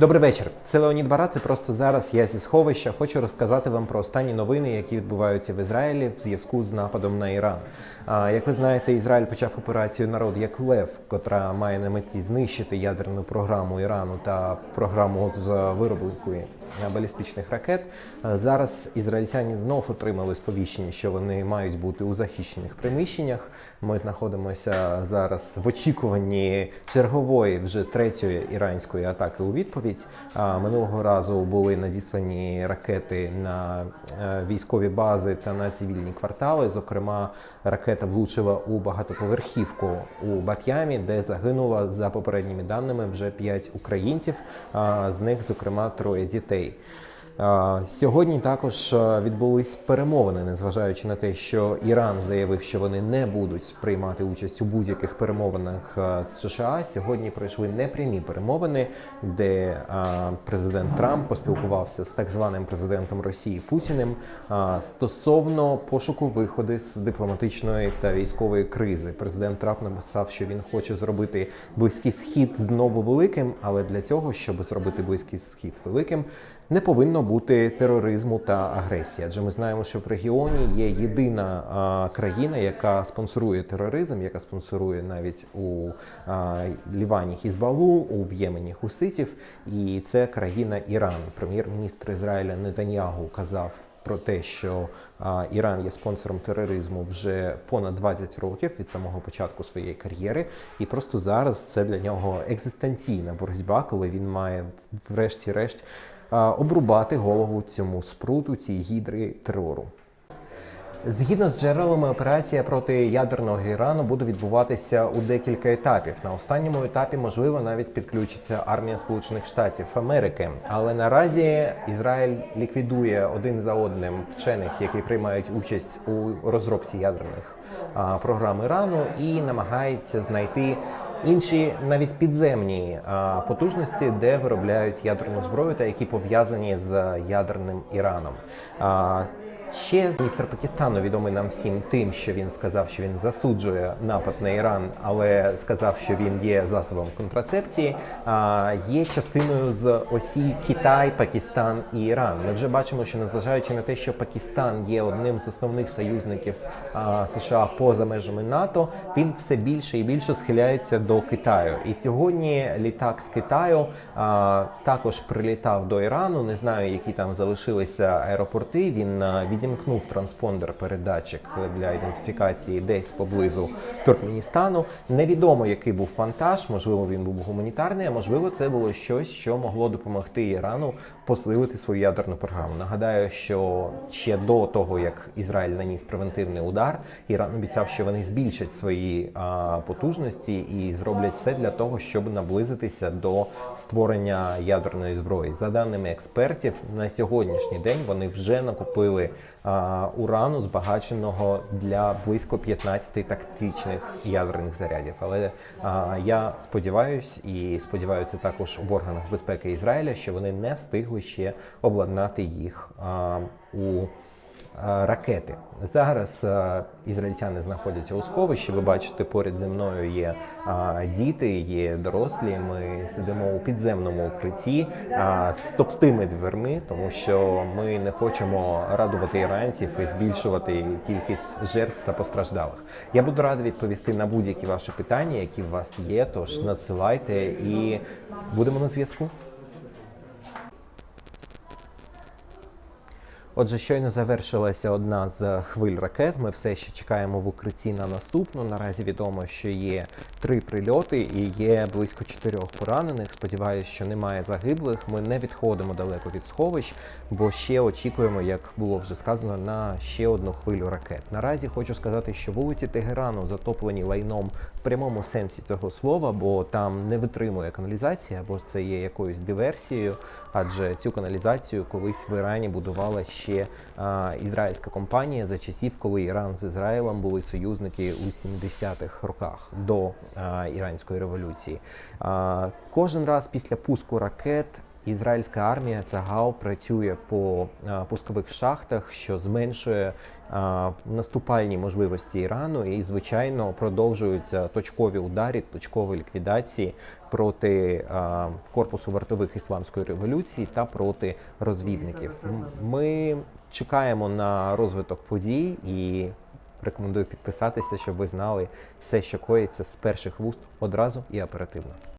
Добрий вечір. Це Леонід Бара. Це просто зараз. Я зі сховища. Хочу розказати вам про останні новини, які відбуваються в Ізраїлі в зв'язку з нападом на Іран. А, як ви знаєте, Ізраїль почав операцію Народ як Лев, котра має на меті знищити ядерну програму Ірану та програму з виробленку балістичних ракет. Зараз ізраїльтяни знов отримали сповіщення, що вони мають бути у захищених приміщеннях. Ми знаходимося зараз в очікуванні чергової вже третьої іранської атаки у відповідь. Минулого разу були надіслані ракети на е, військові бази та на цивільні квартали. Зокрема, ракета влучила у багатоповерхівку у Бат'ямі, де загинуло за попередніми даними вже 5 українців. З них, зокрема, троє дітей. А, Сьогодні також відбулись перемовини, незважаючи на те, що Іран заявив, що вони не будуть приймати участь у будь-яких перемовинах з США. Сьогодні пройшли непрямі перемовини, де президент Трамп поспілкувався з так званим президентом Росії Путіним стосовно пошуку виходу з дипломатичної та військової кризи. Президент Трамп написав, що він хоче зробити близький схід знову великим, але для цього, щоб зробити близький схід великим, не повинно бути тероризму та агресії. Адже ми знаємо, що в регіоні є єдина а, країна, яка спонсорує тероризм, яка спонсорує навіть у а, Лівані Хізбалу, у в Ємені Хуситів, і це країна Іран. Прем'єр-міністр Ізраїля Нетаньягу казав. Про те, що а, Іран є спонсором тероризму вже понад 20 років від самого початку своєї кар'єри, і просто зараз це для нього екзистенційна боротьба, коли він має, врешті-решт, обрубати голову цьому спруту, цій гідри терору. Згідно з джерелами, операція проти ядерного Ірану буде відбуватися у декілька етапів. На останньому етапі, можливо, навіть підключиться армія Сполучених Штатів Америки. Але наразі Ізраїль ліквідує один за одним вчених, які приймають участь у розробці ядерних програм Ірану, і намагається знайти. Інші навіть підземні потужності, де виробляють ядерну зброю та які пов'язані з ядерним Іраном. Ще міністр Пакистану відомий нам всім тим, що він сказав, що він засуджує напад на Іран, але сказав, що він є засобом контрацепції. А є частиною з осі Китай, Пакистан і Іран. Ми вже бачимо, що незважаючи на те, що Пакистан є одним з основних союзників США поза межами НАТО, він все більше і більше схиляється до Китаю. І сьогодні літак з Китаю також прилітав до Ірану. Не знаю, які там залишилися аеропорти. Він а, відімкнув транспондер передатчик для ідентифікації десь поблизу Туркменістану. Невідомо, який був вантаж, можливо, він був гуманітарний, а можливо, це було щось, що могло допомогти Ірану посилити свою ядерну програму. Нагадаю, що ще до того, як Ізраїль наніс превентивний удар, Іран обіцяв, що вони збільшать свої а, потужності і зроблять все для того, щоб наблизитися до створення ядерної зброї. За даними експертів, на сьогоднішній день вони вже накупили а, урану, збагаченого для близько 15 тактичних ядерних зарядів. Але я сподіваюся, і сподіваюся також в органах безпеки Ізраїля, що вони не встигли ще обладнати їх у ракети. Зараз а, ізраїльтяни знаходяться у сховищі. Ви бачите, поряд зі мною є а, діти, є дорослі. Ми сидимо у підземному укритті з товстими дверми, тому що ми не хочемо радувати іранців і збільшувати кількість жертв та постраждалих. Я буду радий відповісти на будь-які ваші питання, які у вас є. Тож надсилайте і будемо на зв'язку. Отже, щойно завершилася одна з хвиль ракет. Ми все ще чекаємо в укритті на наступну. Наразі відомо, що є три прильоти і є близько чотирьох поранених. Сподіваюсь, що немає загиблих. Ми не відходимо далеко від сховищ, бо ще очікуємо, як було вже сказано, на ще одну хвилю ракет. Наразі хочу сказати, що вулиці Тегерану затоплені лайном в прямому сенсі цього слова, бо там не витримує каналізація, або це є якоюсь диверсією, адже цю каналізацію колись в Ірані будувала ще а, ізраїльська компанія за часів, коли Іран з Ізраїлем були союзники у 70-х роках до а, іранської революції. А, кожен раз після пуску ракет ізраїльська армія ЦАГАУ працює по е, пускових шахтах, що зменшує е, наступальні можливості Ірану, і звичайно продовжуються точкові ударі, точкові ліквідації проти е, корпусу вартових ісламської революції та проти розвідників. Ми чекаємо на розвиток подій і рекомендую підписатися, щоб ви знали все, що коїться з перших вуст одразу і оперативно.